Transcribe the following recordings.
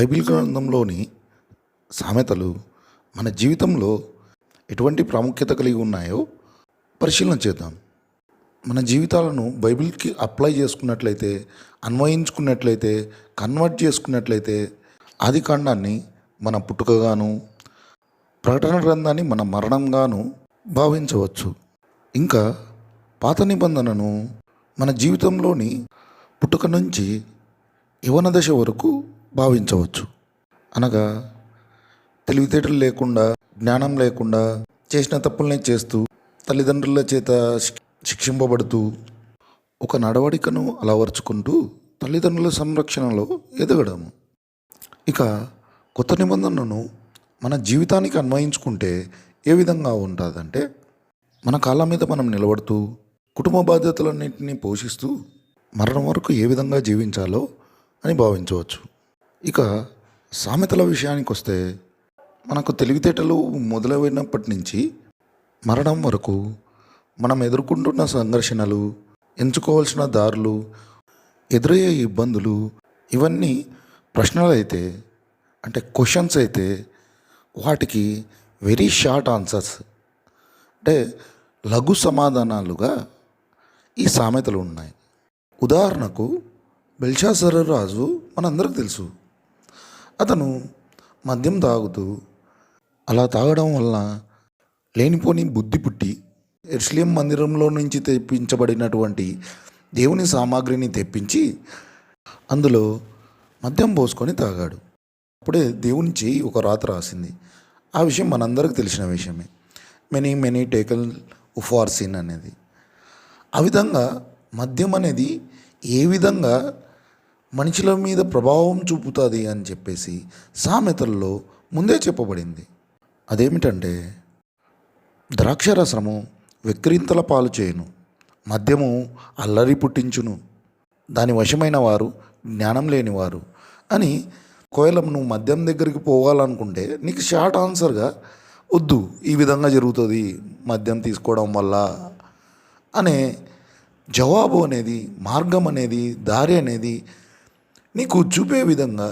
Bible గ్రంథంలోని సామెతలు మన జీవితంలో ఎటువంటి ప్రాముఖ్యత కలిగి ఉన్నాయో పరిశీలన చేద్దాం. మన జీవితాలను బైబిల్కి అప్లై చేసుకున్నట్లయితే అన్వయించుకున్నట్లయితే కన్వర్ట్ చేసుకున్నట్లయితే ఆది కాండాన్ని మన పుట్టుకగాను ప్రకటన గ్రంథాన్ని మన మరణంగాను భావించవచ్చు. ఇంకా పాత నిబంధనను మన జీవితంలోని పుట్టుక నుంచి యువన దశ వరకు భావించవచ్చు. అనగా తెలివితేటలు లేకుండా జ్ఞానం లేకుండా చేసిన తప్పుల్ని చేస్తూ తల్లిదండ్రుల చేత శిక్షింపబడుతూ ఒక నడవడికను అలవర్చుకుంటూ తల్లిదండ్రుల సంరక్షణలో ఎదగడము. ఇక కొత్త నిబంధనను మన జీవితానికి అన్వయించుకుంటే ఏ విధంగా ఉంటుందంటే మన కాళ్ళ మీద మనం నిలబడుతూ కుటుంబ బాధ్యతలన్నింటినీ పోషిస్తూ మరణం వరకు ఏ విధంగా జీవించాలో అని భావించవచ్చు. ఇక సామెతల విషయానికి వస్తే మనకు తెలివితేటలు మొదలైనప్పటి నుంచి మరణం వరకు మనం ఎదుర్కొంటున్న సంఘర్షణలు ఎంచుకోవాల్సిన దారులు ఎదురయ్యే ఇబ్బందులు ఇవన్నీ ప్రశ్నలు అయితే అంటే క్వశ్చన్స్ అయితే వాటికి వెరీ షార్ట్ ఆన్సర్స్ అంటే లఘు సమాధానాలుగా ఈ సామెతలు ఉన్నాయి. ఉదాహరణకు బెల్షాసర రాజు మనందరికి తెలుసు. అతను మద్యం తాగుతూ అలా తాగడం వల్ల లేనిపోని బుద్ధి పుట్టి ఎర్స్లియం మందిరంలో నుంచి తెప్పించబడినటువంటి దేవుని సామాగ్రిని తెప్పించి అందులో మద్యం పోసుకొని తాగాడు. అప్పుడే దేవుని చేయి ఒక రాత రాసింది. ఆ విషయం మనందరికి తెలిసిన విషయమే. మెనీ మెనీ టేకల్ ఉఫార్ సీన్ అనేది. ఆ విధంగా మద్యం అనేది ఏ విధంగా మనుషుల మీద ప్రభావం చూపుతుంది అని చెప్పేసి సామెతల్లో ముందే చెప్పబడింది. అదేమిటంటే ద్రాక్షరసము వెక్కిరింతల పాలు చేయను మద్యము అల్లరి పుట్టించును దాని వశమైన వారు జ్ఞానం లేనివారు అని ఒకవేళ నువ్వు మద్యం దగ్గరికి పోవాలనుకుంటే నీకు షార్ట్ ఆన్సర్గా వద్దు ఈ విధంగా జరుగుతుంది మద్యం తీసుకోవడం వల్ల అనే జవాబు అనేది మార్గం అనేది దారి అనేది నీకు చూపే విధంగా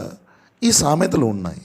ఈ సామెతలు ఉన్నాయి.